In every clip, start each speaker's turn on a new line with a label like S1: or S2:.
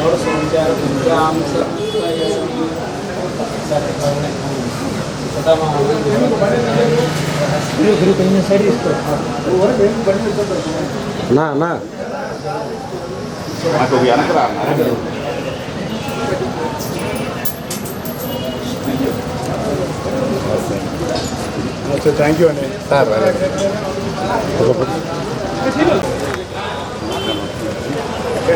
S1: Nah,
S2: nah. विद्याम
S3: ना ना Aku
S2: biar.
S3: Terima kasih. Terima kasih.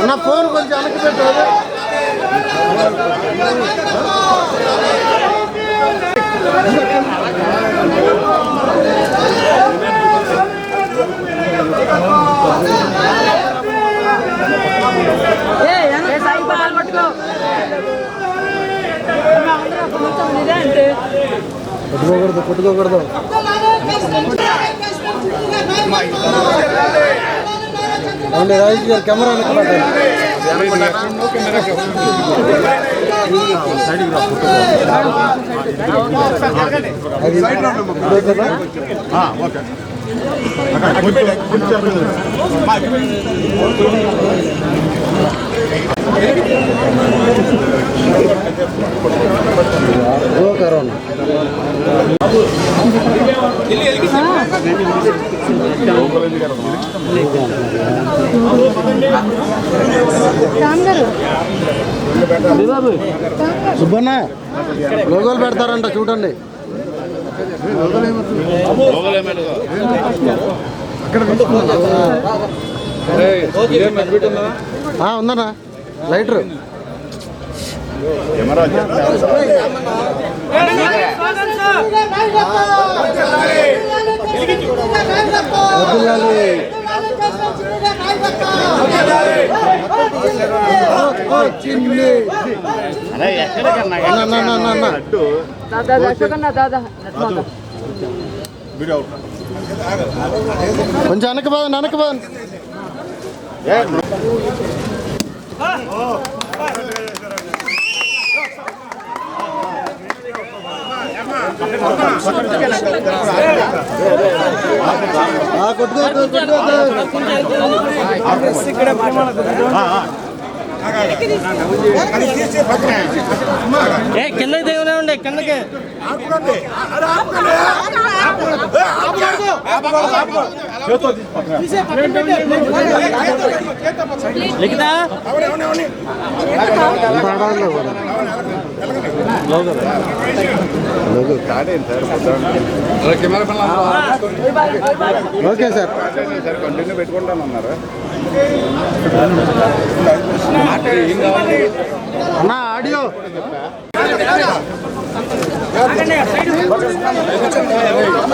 S1: అన్న ఫోన్ కొంచెం వెనక్కి పెట్టు. కొట్టుకోకూడదు కొట్టుకోకూడదు. అండి రాజేష్ గారు కెమెరా ఓకే సుబ్బన్న లోగోలు పెడతారంట చూడండి. ఉందన్నా లైటర్.
S4: దాదా దాదా
S1: కొంచెం వెనక పోదండి వెనక పోదండి ఆ, కొట్టుకోవద్దు,
S5: కిందకి. ఉండే కిందకి
S2: Likhita
S1: okay sir.
S2: Sir continue పెట్టుకుంటాను అన్నారు
S1: అన్న ఆడియో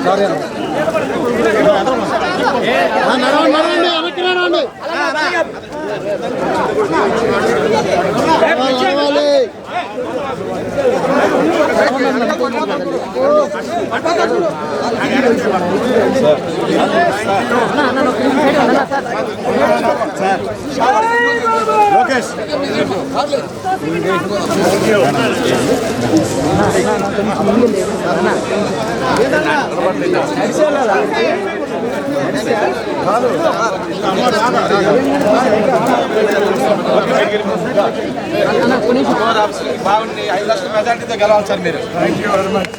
S1: సారీ నడవండి వెనక్కి నడవండి. లోకేష్ నడవాలి.
S6: బాగుంది ఐదు లక్షల మెజార్టీతో గెలవాలి సార్ మీరు
S3: థ్యాంక్ యూ వెరీ మచ్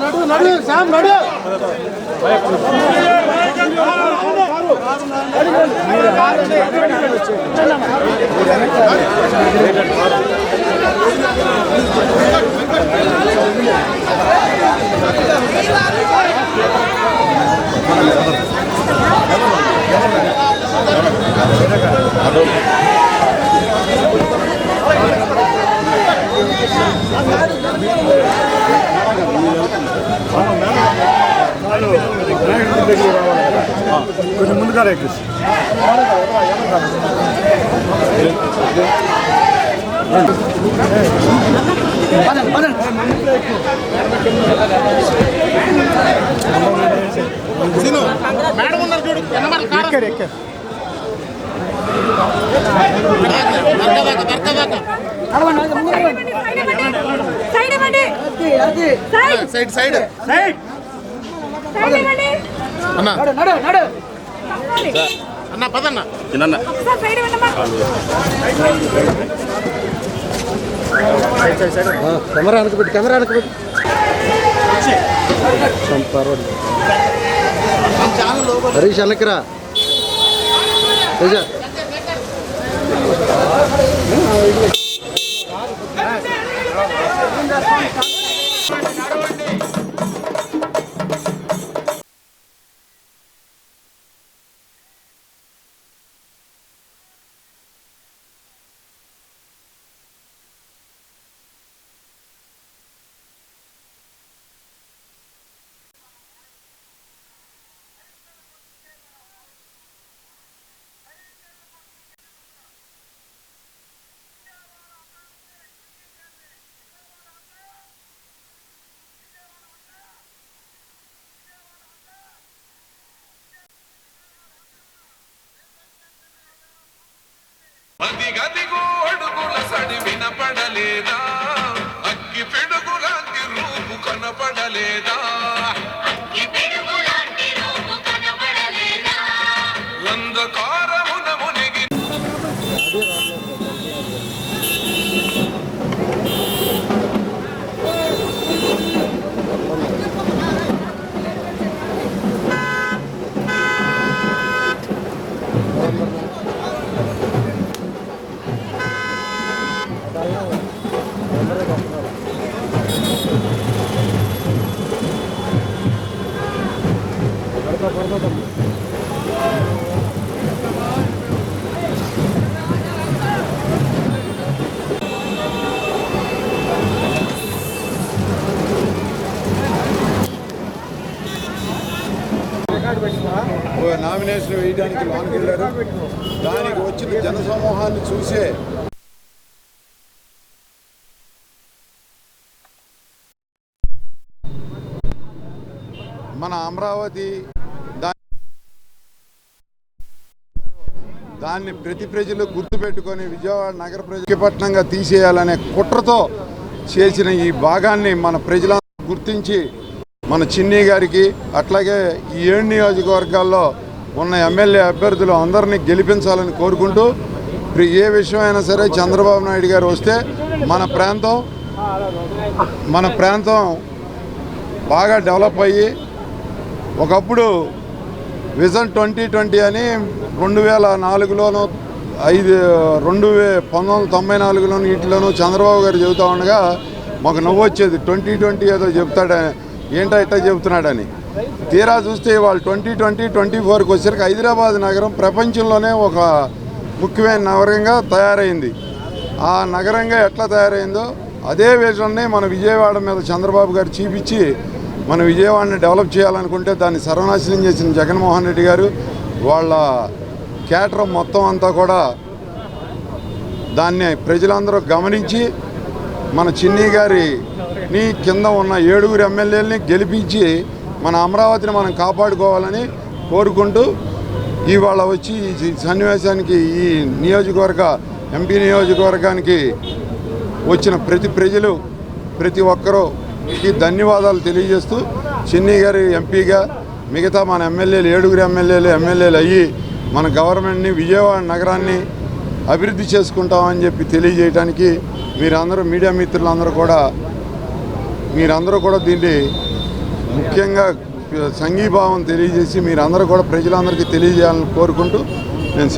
S4: నడు నడు సామ్
S1: నడు నడు శ్యామ్ నడు
S3: కొంచెం ముందుగా ఎక్కిస్
S7: సైడ్ ఇవ్వండి సైడ్
S2: సైడ్ సైడ్
S7: సైడ్. ఇవ్వండి
S2: అన్న పదన్న
S7: ఒకసారి సైడ్ ఇవ్వండి
S1: ఆ, కెమెరా వెనక పెట్టి కెమెరా వెనక పెట్టి పర్వాలేదు హరీష్ వెనక్కిరా తేజ
S3: నామినేషన్ వేయడానికి లోనికి వెళ్ళారు దానికి వచ్చిన జనసమూహాన్ని చూసే మన అమరావతి దాన్ని ప్రతి ప్రజలు గుర్తుపెట్టుకొని విజయవాడ నగర ప్రజపట్నంగా తీసేయాలనే కుట్రతో చేసిన ఈ భాగాన్ని మన ప్రజలందరూ గుర్తించి మన చిన్ని గారికి అట్లాగే ఈ ఏడు నియోజకవర్గాల్లో ఉన్న ఎమ్మెల్యే అభ్యర్థులు అందరినీ గెలిపించాలని కోరుకుంటూ ఏ విషయమైనా సరే చంద్రబాబు నాయుడు గారు వస్తే మన ప్రాంతం మన ప్రాంతం బాగా డెవలప్ అయ్యి ఒకప్పుడు విజన్ ట్వంటీ ట్వంటీ అని రెండు వేల నాలుగులోనూ ఐదు రెండు వే పంతొమ్మిది వందల తొంభై నాలుగులోను వీటిలోనూ చంద్రబాబు గారు చెబుతా ఉండగా మాకు నవ్వు వచ్చేది ట్వంటీ ట్వంటీ ఏదో చెప్తాడని ఏంటో ఇట్టా చెబుతున్నాడని. తీరా చూస్తే వాళ్ళు ట్వంటీ ట్వంటీ ట్వంటీ ఫోర్కి వచ్చేసరికి హైదరాబాద్ నగరం ప్రపంచంలోనే ఒక ముఖ్యమైన నగరంగా తయారైంది. ఆ నగరంగా ఎట్లా తయారైందో అదే విజన్ని మన విజయవాడ మీద చంద్రబాబు గారు చూపించి మన విజయవాడని డెవలప్ చేయాలనుకుంటే దాన్ని సర్వనాశనం చేసిన జగన్మోహన్ రెడ్డి గారు వాళ్ళ కేటర్ మొత్తం అంతా కూడా దాన్ని ప్రజలందరూ గమనించి మన చిన్ని గారిని కింద ఉన్న ఏడుగురు ఎమ్మెల్యేలని గెలిపించి మన అమరావతిని మనం కాపాడుకోవాలని కోరుకుంటూ ఇవాళ వచ్చి ఈ సన్నివేశానికి ఈ నియోజకవర్గ ఎంపీ నియోజకవర్గానికి వచ్చిన ప్రతి ప్రజలు ప్రతి ఒక్కరూకి ధన్యవాదాలు తెలియజేస్తూ చిన్ని గారి ఎంపీగా మిగతా మన ఎమ్మెల్యేలు ఏడుగురు ఎమ్మెల్యేలు ఎమ్మెల్యేలు అయ్యి మన గవర్నమెంట్ని విజయవాడ నగరాన్ని అభివృద్ధి చేసుకుంటామని చెప్పి తెలియజేయడానికి మీరందరూ మీడియా మిత్రులందరూ కూడా మీరందరూ కూడా దీన్ని ముఖ్యంగా సంఘీభావం తెలియజేసి మీరందరూ కూడా ప్రజలందరికీ తెలియజేయాలని కోరుకుంటూ